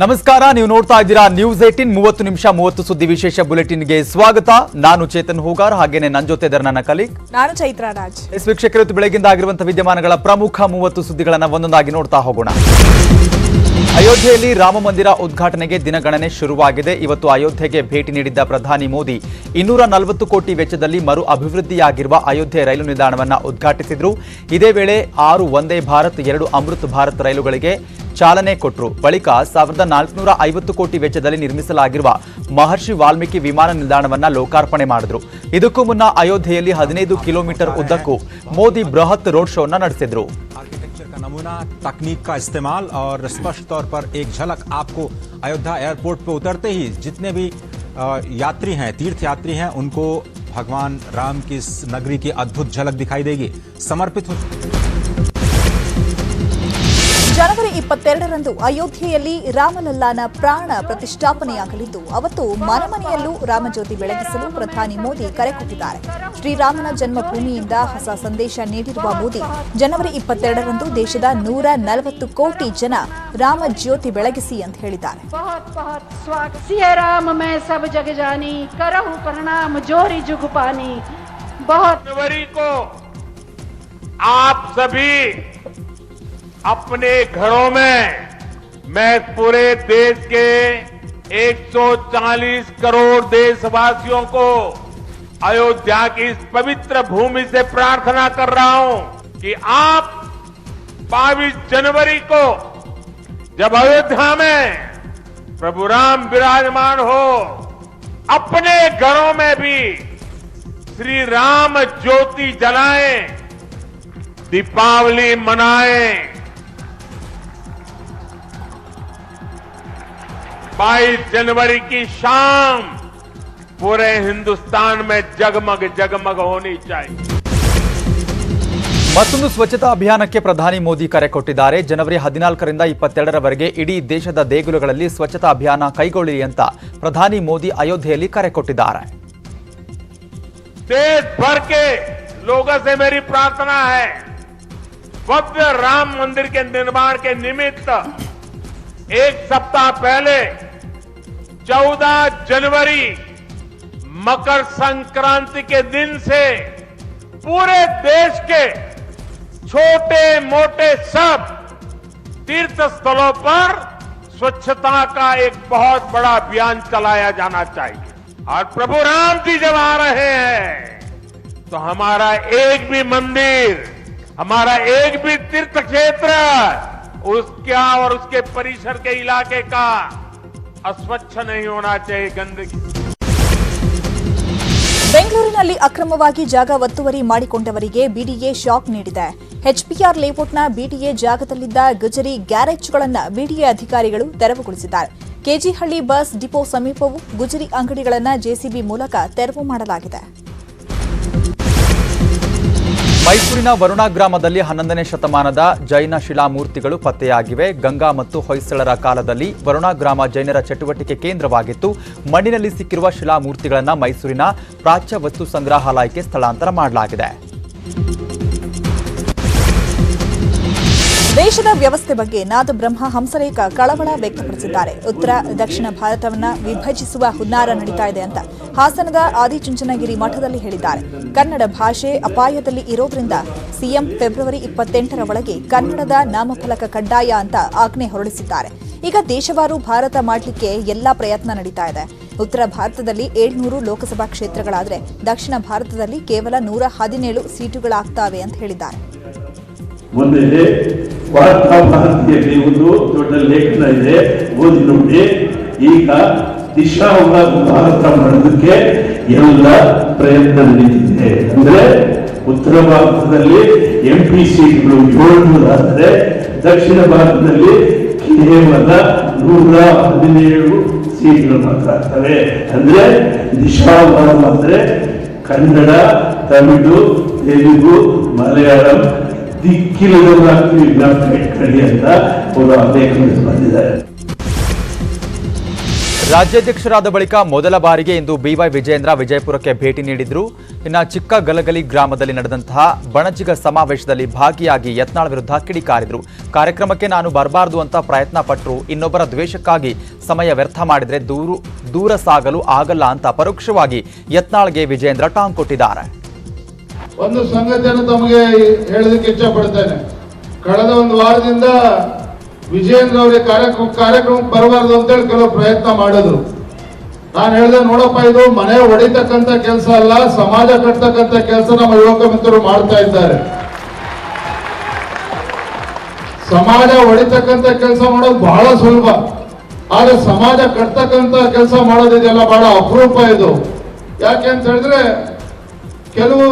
ನಮಸ್ಕಾರ ನೀವು ನೋಡ್ತಾ ಇದ್ದೀರಾ ನ್ಯೂಸ್ ಏಟೀನ್ ಮೂವತ್ತು ನಿಮಿಷ ಮೂವತ್ತು ಸುದ್ದಿ ವಿಶೇಷ ಬುಲೆಟಿನ್ಗೆ ಸ್ವಾಗತ. ನಾನು ಚೇತನ್ ಹೂಗಾರ್ ಹಾಗೇನೆ ನನ್ನ ಜೊತೆ ಇದ್ದಾರೆ ನನ್ನ ಕಲೀಗ್ ನಾನು ಚೈತ್ರ ರಾಜ್. ಎಸ್ ವೀಕ್ಷಕರು ಬೆಳಗಿಂದ ಆಗಿರುವಂತಹ ವಿದ್ಯಮಾನಗಳ ಪ್ರಮುಖ ಮೂವತ್ತು ಸುದ್ದಿಗಳನ್ನ ಒಂದೊಂದಾಗಿ ನೋಡ್ತಾ ಹೋಗೋಣ. ಅಯೋಧ್ಯೆಯಲ್ಲಿ ರಾಮಮಂದಿರ ಉದ್ಘಾಟನೆಗೆ ದಿನಗಣನೆ ಶುರುವಾಗಿದೆ. ಇವತ್ತು ಅಯೋಧ್ಯೆಗೆ ಭೇಟಿ ನೀಡಿದ್ದ ಪ್ರಧಾನಿ ಮೋದಿ ಇನ್ನೂರ ನಲವತ್ತು ಕೋಟಿ ವೆಚ್ಚದಲ್ಲಿ ಮರು ಅಭಿವೃದ್ಧಿಯಾಗಿರುವ ಅಯೋಧ್ಯೆ ರೈಲು ನಿಲ್ದಾಣವನ್ನು ಉದ್ಘಾಟಿಸಿದರು. ಇದೇ ವೇಳೆ ಆರು ಒಂದೇ ಭಾರತ್, ಎರಡು ಅಮೃತ್ ಭಾರತ್ ರೈಲುಗಳಿಗೆ ಚಾಲನೆ ಕೊಟ್ಟರು ಬಳಿಕ ಸಾವಿರದ ನಾಲ್ಕುನೂರ ಐವತ್ತು ಕೋಟಿ ವೆಚ್ಚದಲ್ಲಿ ನಿರ್ಮಿಸಲಾಗಿರುವ ಮಹರ್ಷಿ ವಾಲ್ಮೀಕಿ ವಿಮಾನ ನಿಲ್ದಾಣವನ್ನು ಲೋಕಾರ್ಪಣೆ ಮಾಡಿದ್ರು. ಇದಕ್ಕೂ ಮುನ್ನ ಅಯೋಧ್ಯೆಯಲ್ಲಿ ಹದಿನೈದು ಕಿಲೋಮೀಟರ್ ಉದ್ದಕ್ಕೂ ಮೋದಿ ಬೃಹತ್ ರೋಡ್ ಶೋನ ನಡೆಸಿದ್ರು. नमूना, तकनीक का इस्तेमाल और स्पष्ट तौर पर एक झलक आपको अयोध्या एयरपोर्ट पर उतरते ही जितने भी यात्री हैं तीर्थ यात्री हैं, उनको भगवान राम की इस नगरी की अद्भुत झलक दिखाई देगी। समर्पित हो ಜನವರಿ ಇಪ್ಪತ್ತೆರಡರಂದು ಅಯೋಧ್ಯೆಯಲ್ಲಿ ರಾಮಲಲ್ಲಾನ ಪ್ರಾಣ ಪ್ರತಿಷ್ಠಾಪನೆಯಾಗಲಿದ್ದು ಅವತ್ತು ಮನಮನೆಯಲ್ಲೂ ರಾಮಜ್ಯೋತಿ ಬೆಳಗಿಸಲು ಪ್ರಧಾನಿ ಮೋದಿ ಕರೆ ಕೊಟ್ಟಿದ್ದಾರೆ. ಶ್ರೀರಾಮನ ಜನ್ಮಭೂಮಿಯಿಂದ ಹೊಸ ಸಂದೇಶ ನೀಡಿರುವ ಮೋದಿ ಜನವರಿ ಇಪ್ಪತ್ತೆರಡರಂದು ದೇಶದ ನೂರ ನಲವತ್ತು ಕೋಟಿ ಜನ ರಾಮಜ್ಯೋತಿ ಬೆಳಗಿಸಿ ಅಂತ ಹೇಳಿದ್ದಾರೆ. ಜನವರಿ अपने घरों में मैं पूरे देश के 140 करोड़ देशवासियों को अयोध्या की इस पवित्र भूमि से प्रार्थना कर रहा हूँ कि आप 22 जनवरी को जब अयोध्या में प्रभु राम विराजमान हो, अपने घरों में भी श्री राम ज्योति जलाएँ, दीपावली मनाएँ। 22 जनवरी की शाम पूरे हिंदुस्तान में जगमग जगमग होनी चाहिए ಮತ್ತೊಂದು ಸ್ವಚ್ಛತಾ ಅಭಿಯಾನಕ್ಕೆ ಪ್ರಧಾನಿ ಮೋದಿ ಕರೆ ಕೊಟ್ಟಿದ್ದಾರೆ ಜನವರಿ ಹದಿನಾಲ್ಕರಿಂದ ಇಪ್ಪತ್ತೆರಡರವರೆಗೆ ಇಡೀ ದೇಶದ ದೇಗುಲಗಳಲ್ಲಿ ಸ್ವಚ್ಛತಾ ಅಭಿಯಾನ ಕೈಗೊಳ್ಳಿ ಅಂತ ಪ್ರಧಾನಿ ಮೋದಿ ಅಯೋಧ್ಯೆಯಲ್ಲಿ ಕರೆ ಕೊಟ್ಟಿದ್ದಾರೆ देश भर के लोगों से मेरी एक सप्ताह पहले 14 जनवरी, मकर संक्रांति के दिन से पूरे देश के छोटे मोटे सब तीर्थ स्थलों पर स्वच्छता का एक बहुत बड़ा अभियान चलाया जाना चाहिए। और प्रभु राम जी जब आ रहे हैं तो हमारा एक भी मंदिर, हमारा एक भी तीर्थ क्षेत्र उसका और उसके परिसर के इलाके का अस्वच्छ नहीं होना चाहिए गंदगी ಬೆಂಗಳೂರಿನಲ್ಲಿ ಅಕ್ರಮವಾಗಿ ಜಾಗ ಒತ್ತುವರಿ ಮಾಡಿಕೊಂಡವರಿಗೆ ಬಿಡಿಎ ಶಾಕ್ ನೀಡಿದೆ ಎಚ್ಪಿಆರ್ ಲೇಔಟ್ನ ಬಿಡಿಎ ಜಾಗದಲ್ಲಿದ್ದ ಗುಜರಿ ಗ್ಯಾರೇಜ್ಗಳನ್ನು ಬಿಡಿಎ ಅಧಿಕಾರಿಗಳು ತೆರವುಗೊಳಿಸಿದ್ದಾರೆ ಕೆಜಿಹಳ್ಳಿ ಬಸ್ ಡಿಪೋ ಸಮೀಪವೂ ಗುಜರಿ ಅಂಗಡಿಗಳನ್ನು ಜೆಸಿಬಿ ಮೂಲಕ ತೆರವು ಮಾಡಲಾಗಿದೆ ಮೈಸೂರಿನ ವರುಣಾ ಗ್ರಾಮದಲ್ಲಿ ಹನ್ನೊಂದನೇ ಶತಮಾನದ ಜೈನ ಶಿಲಾಮೂರ್ತಿಗಳು ಪತ್ತೆಯಾಗಿವೆ. ಗಂಗಾ ಮತ್ತು ಹೊಯ್ಸಳರ ಕಾಲದಲ್ಲಿ ವರುಣಾ ಗ್ರಾಮ ಜೈನರ ಚಟುವಟಿಕೆ ಕೇಂದ್ರವಾಗಿತ್ತು. ಮಣ್ಣಿನಲ್ಲಿ ಸಿಕ್ಕಿರುವ ಶಿಲಾಮೂರ್ತಿಗಳನ್ನು ಮೈಸೂರಿನ ಪ್ರಾಚ್ಯ ವಸ್ತು ಸಂಗ್ರಹಾಲಯಕ್ಕೆ ಸ್ಥಳಾಂತರ ಮಾಡಲಾಗಿದೆ. ದೇಶದ ವ್ಯವಸ್ಥೆ ಬಗ್ಗೆ ನಾದಬ್ರಹ್ಮ ಹಂಸಲೇಖ ಕಳವಳ ವ್ಯಕ್ತಪಡಿಸಿದ್ದಾರೆ. ಉತ್ತರ, ದಕ್ಷಿಣ ಭಾರತವನ್ನ ವಿಭಜಿಸುವ ಹುನ್ನಾರ ನಡೀತಾ ಇದೆ ಅಂತ ಹಾಸನದ ಆದಿಚುಂಚನಗಿರಿ ಮಠದಲ್ಲಿ ಹೇಳಿದ್ದಾರೆ. ಕನ್ನಡ ಭಾಷೆ ಅಪಾಯದಲ್ಲಿ ಇರೋದ್ರಿಂದ ಸಿಎಂ ಫೆಬ್ರವರಿ ಇಪ್ಪತ್ತೆಂಟರ ಒಳಗೆ ಕನ್ನಡದ ನಾಮಫಲಕ ಕಡ್ಡಾಯ ಅಂತ ಆಜ್ಞೆ ಹೊರಡಿಸಿದ್ದಾರೆ. ಈಗ ದೇಶವಾರು ಭಾರತ ಮಾಡಲಿಕ್ಕೆ ಎಲ್ಲಾ ಪ್ರಯತ್ನ ನಡೀತಾ ಇದೆ. ಉತ್ತರ ಭಾರತದಲ್ಲಿ ಏಳ್ನೂರು ಲೋಕಸಭಾ ಕ್ಷೇತ್ರಗಳಾದರೆ ದಕ್ಷಿಣ ಭಾರತದಲ್ಲಿ ಕೇವಲ ನೂರ ಹದಿನೇಳು ಸೀಟುಗಳಾಗ್ತಾವೆ ಅಂತ ಹೇಳಿದ್ದಾರೆ. ವಾರ್ತಾ ಭಾರತಿಯಲ್ಲಿ ಒಂದು ದೊಡ್ಡ ಲೇಖನ ಇದೆ. ಓದಿ ನೋಡಿ. ಈಗ ದಿಶಾ ಭಾರತ ಮಾಡೋದಕ್ಕೆ ಎಲ್ಲ ಪ್ರಯತ್ನ ನಡೀತಿದೆ ಅಂದ್ರೆ ಉತ್ತರ ಭಾರತದಲ್ಲಿ ಎಂ ಪಿ ಸೀಟ್ಗಳು ಏಳ್ನೂರಾದರೆ ದಕ್ಷಿಣ ಭಾರತದಲ್ಲಿ ಕೇವಲ ನೂರ ಹದಿನೇಳು ಸೀಟ್ಗಳು ಮಾತ್ರ ಆಗ್ತವೆ. ಅಂದ್ರೆ ದಿಶಾ ಅಂದ್ರೆ ಕನ್ನಡ, ತಮಿಳು, ತೆಲುಗು, ಮಲಯಾಳಂ ಅಂತ ಲೇಖನದಲ್ಲಿ ಬಂದಿದ್ದಾರೆ ರಾಜ್ಯಾಧ್ಯಕ್ಷರಾದ ಬಳಿಕ ಮೊದಲ ಬಾರಿಗೆ ಇಂದು ಬಿವೈ ವಿಜಯೇಂದ್ರ ವಿಜಯಪುರಕ್ಕೆ ಭೇಟಿ ನೀಡಿದ್ರು. ಇನ್ನು ಚಿಕ್ಕ ಗಲಗಲಿ ಗ್ರಾಮದಲ್ಲಿ ನಡೆದಂತಹ ಬಣಜಿಗ ಸಮಾವೇಶದಲ್ಲಿ ಭಾಗಿಯಾಗಿ ಯತ್ನಾಳ್ ವಿರುದ್ಧ ಕಿಡಿಕಾರಿದ್ರು. ಕಾರ್ಯಕ್ರಮಕ್ಕೆ ನಾನು ಬರಬಾರದು ಅಂತ ಪ್ರಯತ್ನ ಪಟ್ಟರು ಇನ್ನೊಬ್ಬರ ದ್ವೇಷಕ್ಕಾಗಿ ಸಮಯ ವ್ಯರ್ಥ ಮಾಡಿದರೆ ದೂರು, ದೂರ ಸಾಗಲು ಆಗಲ್ಲ ಅಂತ ಪರೋಕ್ಷವಾಗಿ ಯತ್ನಾಳ್ಗೆ ವಿಜಯೇಂದ್ರ ಟಾಂಗ್ ಕೊಟ್ಟಿದ್ದಾರೆ. ಒಂದು ಸಂಗತಿಯನ್ನು ತಮಗೆ ಹೇಳೋದಕ್ಕೆ ಇಚ್ಛೆ ಪಡ್ತೇನೆ ಕಳೆದ ಒಂದು ವಾರದಿಂದ ವಿಜಯೇಂದ್ರ ಅವರಿಗೆ ಕಾರ್ಯಕ್ರಮ ಕಾರ್ಯಕ್ರಮಕ್ಕೆ ಬರಬಾರ್ದು ಅಂತೇಳಿ ಕೆಲವು ಪ್ರಯತ್ನ ಮಾಡಿದ್ರು. ನಾನು ಹೇಳಿದೆ, ನೋಡಪ್ಪ, ಇದು ಮನೆ ಹೊಡಿತಕ್ಕಂಥ ಕೆಲಸ ಅಲ್ಲ, ಸಮಾಜ ಕಟ್ತಕ್ಕಂಥ ಕೆಲಸ ನಮ್ಮ ಯುವಕ ಮಿತ್ರರು ಮಾಡ್ತಾ ಇದ್ದಾರೆ. ಸಮಾಜ ಹೊಡಿತಕ್ಕಂಥ ಕೆಲಸ ಮಾಡೋದು ಬಹಳ ಸುಲಭ. ಆದ್ರೆ ಸಮಾಜ ಕಟ್ತಕ್ಕಂಥ ಕೆಲಸ ಮಾಡೋದಿದೆಯಲ್ಲ, ಬಹಳ ಅಪರೂಪ ಇದು. ಯಾಕೆ ಅಂತ ಹೇಳಿದ್ರೆ, ಕೆಲವು